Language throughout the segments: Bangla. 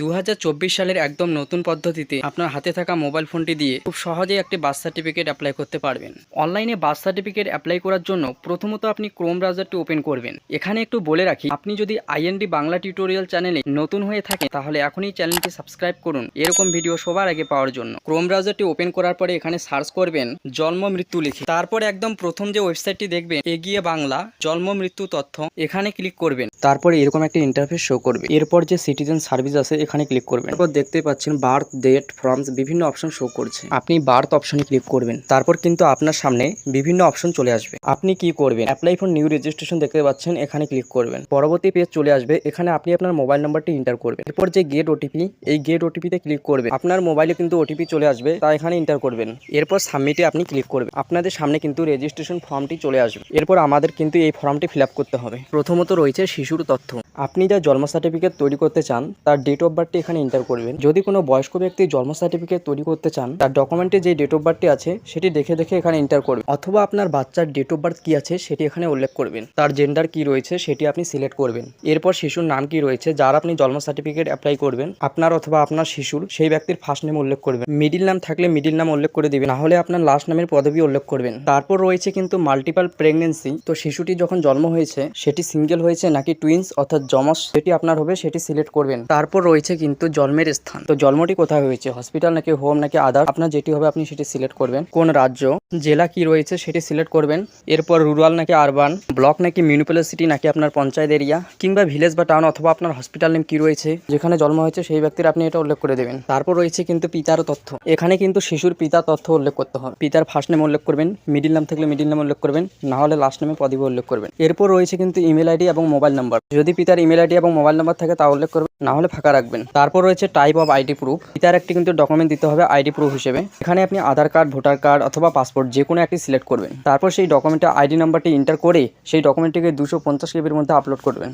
দু হাজার চব্বিশ সালের একদম নতুন পদ্ধতিতে আপনার হাতে থাকা মোবাইল ফোনটি দিয়ে খুব সহজেই একটি বার্থ সার্টিফিকেট অ্যাপ্লাই করতে পারবেন। অনলাইনে বার্থ সার্টিফিকেট অ্যাপ্লাই করার জন্য প্রথমত আপনি ক্রোম ব্রাউজারটি ওপেন করবেন। এখানে একটু বলে রাখি, আপনি যদি আইএনডি বাংলা টিউটোরিয়াল চ্যানেলে নতুন হয়ে থাকেন, তাহলে এখনই চ্যানেলটি সাবস্ক্রাইব করুন। এরকম ভিডিও সবার আগে পাওয়ার জন্য। ক্রোম ব্রাউজারটি ওপেন করার পরে এখানে সার্চ করবেন জন্ম মৃত্যু লিখে। তারপরে একদম প্রথম যে ওয়েবসাইটটি দেখবেন, এগিয়ে বাংলা, জন্ম মৃত্যু তথ্য, এখানে ক্লিক করবেন। তারপরে এরকম একটা ইন্টারফেস শো করবে। এরপর যে সিটিজেন সার্ভিস আছে এখানে ক্লিক করবেন। তারপর দেখতে পাচ্ছেন বার্থ ডেট ফর্মস বিভিন্ন অপশন শো করছে। আপনি বার্থ অপশনে ক্লিক করবেন। তারপর কিন্তু আপনার সামনে বিভিন্ন অপশন চলে আসবে। আপনি কি করবেন? অ্যাপ্লাই ফর নিউ রেজিস্ট্রেশন দেখতে পাচ্ছেন এখানে ক্লিক করবেন। পরবর্তী পেজ চলে আসবে এখানে আপনি আপনার মোবাইল নাম্বারটি এন্টার করবেন। এরপর যে গেট ওটিপি এই গেট ওটিপিতে ক্লিক করবেন। আপনার মোবাইলে কিন্তু ওটিপি চলে আসবে তা এখানে এন্টার করবেন। এরপর সাবমিটে আপনি ক্লিক করবেন। আপনাদের সামনে কিন্তু রেজিস্ট্রেশন ফর্মটি চলে আসবে। এরপর আমাদের কিন্তু এই ফর্মটি ফিল করতে হবে। প্রথমত রয়েছে শিশুর তথ্য। আপনি যা জন্ম সার্টিফিকেট তৈরি করতে চান তার ডেট অফ বার্থটি এখানে এন্টার করবেন। যদি কোনো বয়স্ক ব্যক্তি জন্ম সার্টিফিকেট তৈরি করতে চান, তার ডকুমেন্টে যে ডেট অফ বার্থটি আছে, সেটি দেখে দেখে এখানে এন্টার করবেন। অথবা আপনার বাচ্চার ডেট অফ বার্থ কি আছে, সেটি এখানে উল্লেখ করবেন। তার জেন্ডার কি রয়েছে, সেটি আপনি সিলেক্ট করবেন। এরপর শিশুর নাম কি রয়েছে, যার আপনি জন্ম সার্টিফিকেট অ্যাপ্লাই করবেন, আপনার অথবা আপনার শিশুর, সেই ব্যক্তির ফার্স্ট নেম উল্লেখ করবেন। মিডিল নাম থাকলে মিডিল নাম উল্লেখ করে দিবেন, না হলে আপনার লাস্ট নামের পদবি উল্লেখ করবেন। তারপর রয়েছে কিন্তু মাল্টিপাল প্রেগনেন্সি তো শিশুটি যখন জন্ম হয়েছে, সেটি সিঙ্গেল হয়েছে নাকি টুইন্স অর্থাৎ জমস যেটি আপনার হবে, সেটি সিলেক্ট করবেন। তারপর রয়েছে কিন্তু জন্মের স্থান। তো জন্মটি কোথায় হয়েছে? হসপিটাল নাকি হোম নাকি আদার? আপনার যেটি হবে আপনি সেটি সিলেক্ট করবেন। কোন রাজ্য? জেলা কি রয়েছে সেটি সিলেক্ট করবেন। এরপর রুরাল নাকি আরবান? ব্লক নাকি মিউনিসিপ্যালিটি নাকি আপনার পঞ্চায়েত এরিয়া? কিংবা ভিলেজ বা টাউন অথবা আপনার হসপিটাল নেম কি রয়েছে? যেখানে জন্ম হয়েছে সেই ব্যক্তির আপনি এটা উল্লেখ করে দেবেন। তারপর রয়েছে কিন্তু পিতার তথ্য। এখানে কিন্তু শিশুর পিতার তথ্য উল্লেখ করতে হবে। পিতার ফার্স্ট নেম উল্লেখ করবেন। মিডিল নাম থাকলে মিডিল নাম উল্লেখ করবেন। না হলে লাস্ট নামে পদবি উল্লেখ করবেন। এরপর রয়েছে কিন্তু ইমেল আইডি এবং মোবাইল নাম্বার যদি পিতার ইমেল আইডি এবং মোবাইল নাম্বার থাকে তা উল্লেখ করবেন। না হলে ফাঁকা রাখবেন। তারপর রয়েছে টাইপ অফ আইডি প্রুফ পিতার একটি কিন্তু ডকুমেন্ট দিতে হবে আইডি প্রুফ হিসেবে। এখানে আপনি আধার কার্ড, ভোটার কার্ড অথবা পাসপোর্ট যে কোনো একটি সিলেক্ট করবেন। তারপর সেই ডকুমেন্টে আইডি নাম্বারটি এন্টার করে সেই ডকুমেন্টটিকে দুশো পঞ্চাশ কেবির মধ্যে আপলোড করবেন।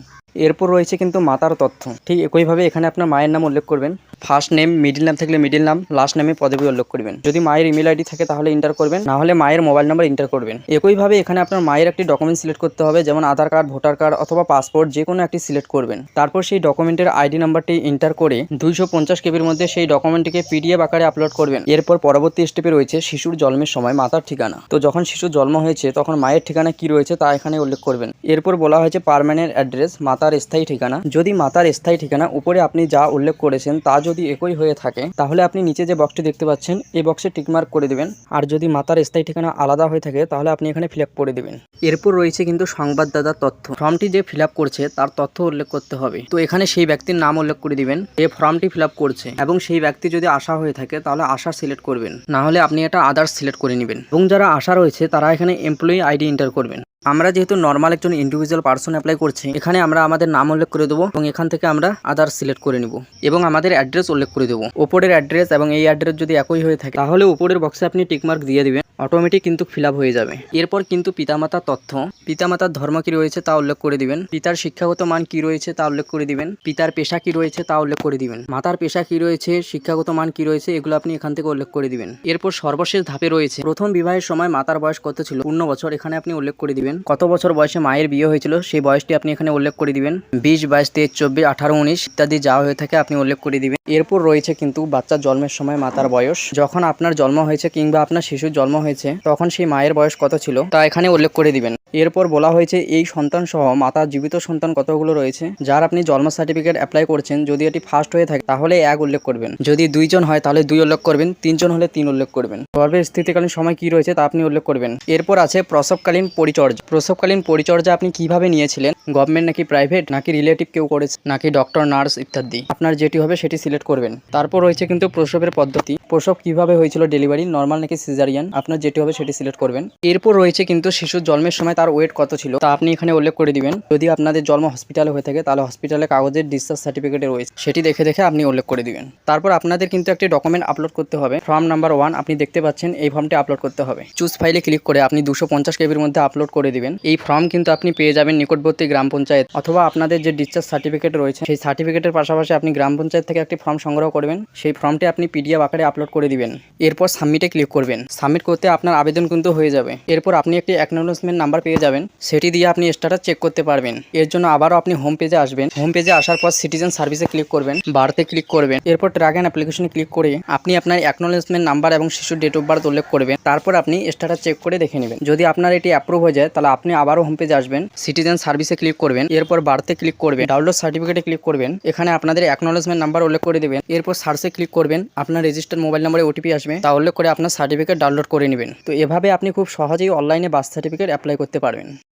এরপর রয়েছে কিন্তু মাতার তথ্য। ঠিক একইভাবে এখানে আপনার মায়ের নাম উল্লেখ করবেন। ফার্স্ট নেম মিডিল নাম থাকলে মিডিল নাম লাস্ট নেমে পদবি উল্লেখ করবেন। যদি মায়ের ইমেল আইডি থাকে তাহলে ইন্টার করবেন, না হলে মায়ের মোবাইল নাম্বার ইন্টার করবেন। একইভাবে এখানে আপনার মায়ের একটি ডকুমেন্ট সিলেক্ট করতে হবে, যেমন আধার কার্ড ভোটার কার্ড অথবা পাসপোর্ট যে কোনো একটি সিলেক্ট করবেন। তারপর সেই ডকুমেন্টের আইডি নাম্বারটি ইন্টার করে দুইশো পঞ্চাশ কেবির মধ্যে সেই ডকুমেন্টটিকে পিডিএফ আকারে আপলোড করবেন। এরপর পরবর্তী স্টেপে রয়েছে শিশুর জন্মের সময়, মাতার ঠিকানা। তো যখন শিশুর জন্ম হয়েছে, তখন মায়ের ঠিকানা কি রয়েছে তা এখানে উল্লেখ করবেন। এরপর বলা হয়েছে পার্মানেন্ট অ্যাড্রেস মাতার স্থায়ী ঠিকানা। যদি মাতার স্থায়ী ঠিকানা উপরে আপনি যা উল্লেখ করেছেন তা যদি একই হয়ে থাকে, তাহলে আপনি নিচে যে বক্সটি দেখতে পাচ্ছেন এই বক্সে টিকমার্ক করে দেবেন। আর যদি মাতার স্থায়ী ঠিকানা আলাদা হয়ে থাকে, তাহলে আপনি এখানে ফিল করে দেবেন। এরপর রয়েছে কিন্তু সংবাদদাতার তথ্য। ফর্মটি যে ফিল করছে, তার তথ্য উল্লেখ করতে হবে। তো এখানে সেই ব্যক্তির নাম উল্লেখ করে দিবেন, যে ফর্মটি ফিল করছে। এবং সেই ব্যক্তি যদি আশা হয়ে থাকে, তাহলে আশা সিলেক্ট করবেন। না হলে আপনি এটা আদার্স সিলেক্ট করে নেবেন। এবং যারা আশা রয়েছে, তারা এখানে এমপ্লয়ি আইডি এন্টার করবেন। আমরা যেহেতু নর্মাল একজন ইন্ডিভিজুয়াল পার্সন অ্যাপ্লাই করছি, এখানে আমরা আমাদের নাম উল্লেখ করে দেবো এবং এখান থেকে আমরা আদার সিলেক্ট করে নিব এবং আমাদের অ্যাড্রেস উল্লেখ করে দেবো। ওপরের অ্যাড্রেস এবং এই অ্যাড্রেস যদি একই হয়ে থাকে, তাহলে উপরের বক্সে আপনি টিকমার্ক দিয়ে দিবেন অটোমেটিক কিন্তু ফিল হয়ে যাবে। এরপর কিন্তু পিতামাতার তথ্য, পিতামাতার ধর্ম কি রয়েছে তা উল্লেখ করে দিবেন, পিতার শিক্ষাগত মান কি রয়েছে তা উল্লেখ করে দিবেন, পিতার পেশা কি রয়েছে তা উল্লেখ করে দিবেন, মাতার পেশা কি রয়েছে, শিক্ষাগত মান কি রয়েছে, এগুলো আপনি এখান থেকে উল্লেখ করে দিবেন। এরপর সর্বশেষ ধাপে রয়েছে, প্রথম বিবাহের সময় মাতার বয়স কত ছিল, পূর্ণ বছর এখানে আপনি উল্লেখ করে দিবেন। কত বছর বয়সে মায়ের বিয়ে হয়েছিল সেই বয়সটি আপনি এখানে উল্লেখ করে দিবেন। বিশ, বাইশ, তেইশ, চব্বিশ, আঠারো, উনিশ ইত্যাদি যা হয়ে থাকে আপনি উল্লেখ করে দিবেন। এরপর রয়েছে কিন্তু বাচ্চার জন্মের সময় মাতার বয়স। যখন আপনার জন্ম হয়েছে কিংবা আপনার শিশুর জন্ম হয়েছে, তখন সেই মায়ের বয়স কত ছিল তা এখানে উল্লেখ করে দিবেন। এরপর বলা হয়েছে এই সন্তান সহ মাতার জীবিত সন্তান কতগুলো রয়েছে, যার আপনি জন্ম সার্টিফিকেট অ্যাপ্লাই করছেন। যদি এটি ফার্স্ট হয়ে থাকে, তাহলে এক উল্লেখ করবেন। যদি দুইজন হয়, তাহলে দুই উল্লেখ করবেন। তিনজন হলে তিন উল্লেখ করবেন। গর্ভের স্থিতিকালীন সময় কি রয়েছে তা আপনি উল্লেখ করবেন। এরপর আছে প্রসবকালীন পরিচর্যা। প্রসবকালীন পরিচর্যা আপনি কীভাবে নিয়েছিলেন? গভর্নমেন্ট নাকি প্রাইভেট, নাকি রিলেটিভ কেউ করেছে, নাকি ডক্টর, নার্স ইত্যাদি? আপনার যেটি হবে সেটি সিলেক্ট করবেন। তারপর রয়েছে কিন্তু প্রসবের পদ্ধতি। প্রসব কীভাবে হয়েছিল ডেলিভারি, নর্মাল নাকি সিজারিয়ান? আপনার যেটি হবে সেটি সিলেক্ট করবেন। এরপর রয়েছে কিন্তু শিশুর জন্মের সময় তার ওয়েট কত ছিল, তা আপনি এখানে উল্লেখ করে দিবেন। যদি আপনাদের জন্ম হসপিটালে হয়ে থাকে, তাহলে হসপিটালে কাগজের ডিসচার্জ সার্টিফিকেটে রয়েছে। সেটি দেখে দেখে আপনি উল্লেখ করে দিবেন। তারপর আপনাদের কিন্তু একটি ডকুমেন্ট আপলোড করতে হবে। ফর্ম নাম্বার ওয়ান আপনি দেখতে পাচ্ছেন, এই ফর্মটি আপলোড করতে হবে। চুজ ফাইলে ক্লিক করে আপনি দুশো পঞ্চাশ কেবির মধ্যে আপলোড করে দিবেন। এই ফর্ম কিন্তু আপনি পেয়ে যাবেন নিকটবর্তী গ্রাম পঞ্চায়েত অথবা আপনাদের যে ডিসচার্জ সার্টিফিকেট রয়েছে, সেই সার্টিফিকেটের পাশাপাশি আপনি গ্রাম পঞ্চায়েত থেকে একটি ফর্ম সংগ্রহ করবেন। সেই ফর্মটি আপনি পিডিএফ আকারে আপলোড করে দিবেন। এরপর সাবমিটে ক্লিক করবেন। সাবমিট করতে আপনার আবেদন কিন্তু হয়ে যাবে। এরপর আপনি একটি অ্যাকনোলেজমেন্ট নাম্বার পেয়ে যাবেন। সেটি দিয়ে আপনি স্ট্যাটাস চেক করতে পারবেন। এর জন্য আবারও আপনি হোম পেজে আসবেন। হোম পেজে আসার পর সিটিজেন সার্ভিসে ক্লিক করবেন। বাড়তে ক্লিক করবেন। এরপর ট্র্যাক অ্যান্ড অ্যাপ্লিকেশনে ক্লিক করে আপনি আপনার অ্যাকনোলেজমেন্ট নাম্বার এবং শিশুর ডেট অফ বার্থ উল্লেখ করবেন। তারপর আপনি স্ট্যাটাস চেক করে দেখে নেবেন। যদি আপনার এটি অ্যাপ্রুভ হয়ে যায় তাহলে আপনি আবারও হোম পেজে আসবেন সিটিজেন সার্ভিসে ক্লিক করবেন, এরপর বাড়তে ক্লিক করবেন ডাউনলোড সার্টিফিকেটে ক্লিক করবেন, এখানে আপনাদের অ্যাকনোলেজমেন্ট নাম্বার উল্লেখ করে দেবেন, এরপর সার্চে ক্লিক করবেন, আপনার রেজিস্টার্ড মোবাইল নাম্বারে ওটিপি আসবে, তা উল্লেখ করে আপনার সার্টিফিকেট ডাউনলোড করে নেবেন। তো এভাবে আপনি খুব সহজেই অনলাইনে বার্থ সার্টিফিকেট অ্যাপ্লাই করতে পারবেন।